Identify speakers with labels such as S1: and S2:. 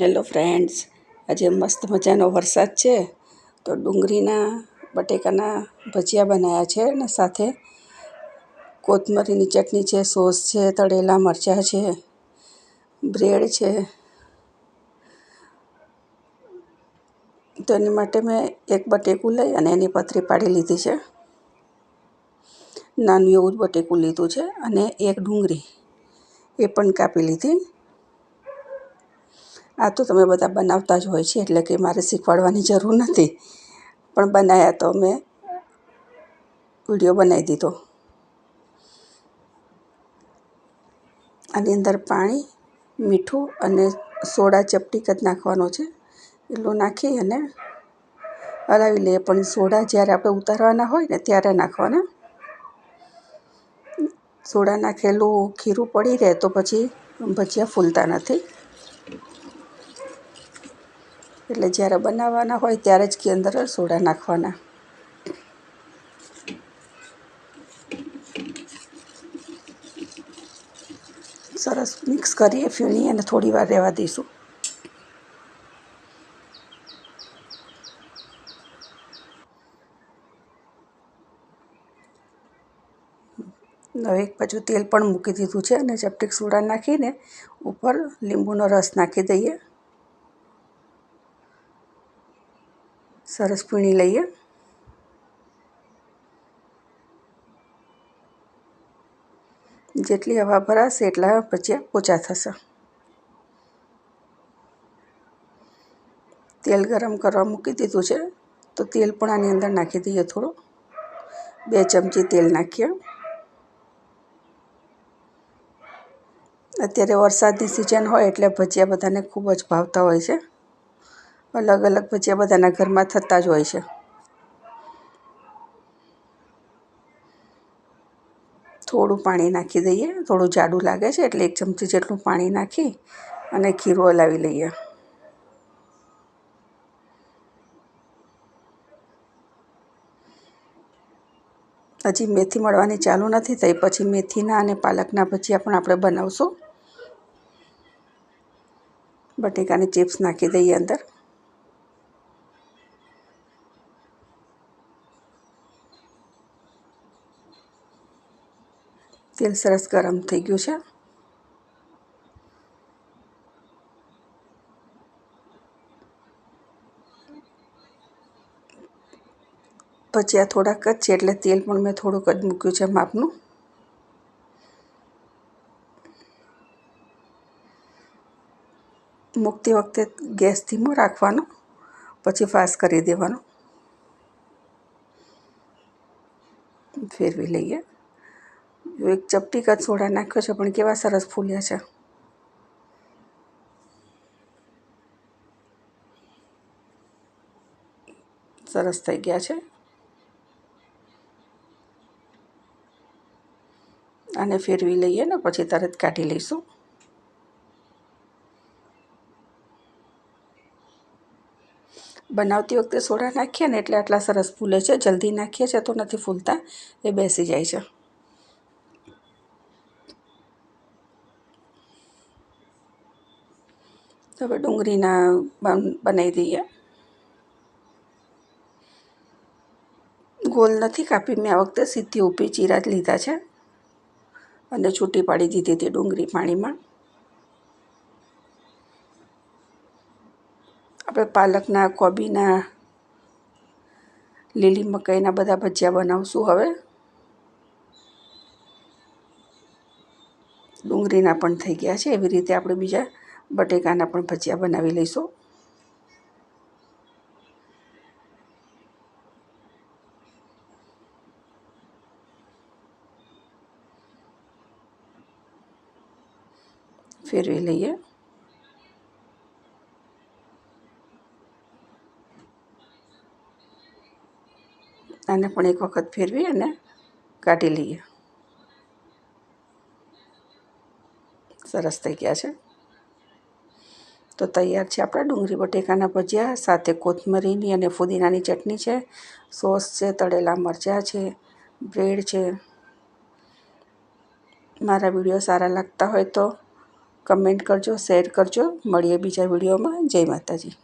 S1: Hello friends, આજે મસ્ત મજાનો વરસાદ છે. તો ડુંગળીના બટેકાના ભજીયા બનાવ્યા છે અને સાથે કોથમરીની ચટણી છે, સોસ છે, તળેલા મરચાં છે, બ્રેડ છે. તો એની માટે મેં એક બટેકું લઈ અને એની પતરી પાડી લીધી છે. નાનું એવું જ બટેકું લીધું છે અને એક ડુંગળી એ પણ કાપી લીધી. આ તો તમે બધા બનાવતા જ હોય છે, એટલે કે મારે શીખવાડવાની જરૂર નથી. પણ બનાવ્યા તો મેં. વીડિયો બનાવી દીધો. આની અંદર પાણી, મીઠું અને સોડા ચપટી જ નાખવાનો છે. એટલું નાખી અને હલાવી લઈએ. પણ સોડા જ્યારે આપણે ઉતારવાના હોય ને ત્યારે નાખવાના. સોડા નાખેલું ખીરું પડી રહે તો પછી ભજીયા ફૂલતા નથી. એટલે જ્યારે બનાવવાના હોય ત્યારે જ કે અંદર સોડા નાખવાના. સરસ મિક્સ કરીએ ફીણી અને થોડી વાર રહેવા દઈશું. હવે એક બાજુ તેલ પણ મૂકી દીધું છે અને ચપટીક સોડા નાખીને ઉપર લીંબુનો રસ નાખી દઈએ. સરસ પીણી લઈએ. જેટલી હવા ભરાશે એટલા ભજીયા ઓછા થશે. તેલ ગરમ કરવા મૂકી દીધું છે, તો તેલ પણ આની અંદર નાખી દઈએ થોડું. બે ચમચી તેલ નાખીએ. અત્યારે વરસાદની સિઝન હોય એટલે ભજીયા બધાને ખૂબ જ ભાવતા હોય છે. અલગ અલગ ભજીયા બધાના ઘરમાં થતા જ હોય છે. થોડું પાણી નાખી દઈએ. થોડું જાડું લાગે છે એટલે એક ચમચી જેટલું પાણી નાખી અને ખીરું હલાવી લઈએ. હજી મેથી મળવાની ચાલુ નથી થઈ. પછી મેથીના અને પાલકના ભજીયા પણ આપણે બનાવશું. બટેકાની ચિપ્સ નાખી દઈએ અંદર. તેલ સરસ ગરમ થઈ ગયું છે. ભજીયા થોડાક જ છે એટલે તેલ પણ મેં થોડુંક જ મૂક્યું છે માપનું. મૂકતી વખતે ગેસ ધીમો રાખવાનો, પછી ફાસ્ટ કરી દેવાનો. ફેરવી લઈએ. એક ચપટી કદ સોડા નાખ્યો છે, પણ કેવા સરસ ફૂલ્યા છે. સરસ થઈ ગયા છે. આને ફેરવી લઈએ ને પછી તરત કાઢી લઈશું. બનાવતી વખતે સોડા નાખીએ ને એટલે આટલા સરસ ફૂલે છે, જલ્દી નાખીએ છીએ તો નથી ફૂલતા, એ બેસી જાય છે. હવે ડુંગળીના બનાવી દઈએ. ગોલ નથી કાપી. મેં આ વખતે સીધી ઊભી ચીરા જ લીધા છે અને છૂટી પાડી દીધી હતી ડુંગળી પાણીમાં. આપણે પાલકના, કોબીના, લીલી મકાઈના બધા ભજીયા બનાવશું હવે. ડુંગળીના પણ થઈ ગયા છે એવી રીતે આપણે બીજા બટેકાના પણ ભજીયા બનાવી લઈશું. ફેરવી લઈએ. આને પણ એક વખત ફેરવી અને કાઢી લઈએ. સરસ થઈ ગયા છે. તો તૈયાર છે. આપણા ડુંગળી બટેકાના ભજીયા, સાથે કોથમરીની અને ફુદીનાની ચટણી છે. સોસ છે, તળેલા મરચાં છે, બ્રેડ છે. મારા વીડિયો સારા લાગતા હોય તો કમેન્ટ કરજો, શેર કરજો. મળીએ બીજા વિડીયોમાં. જય માતાજી.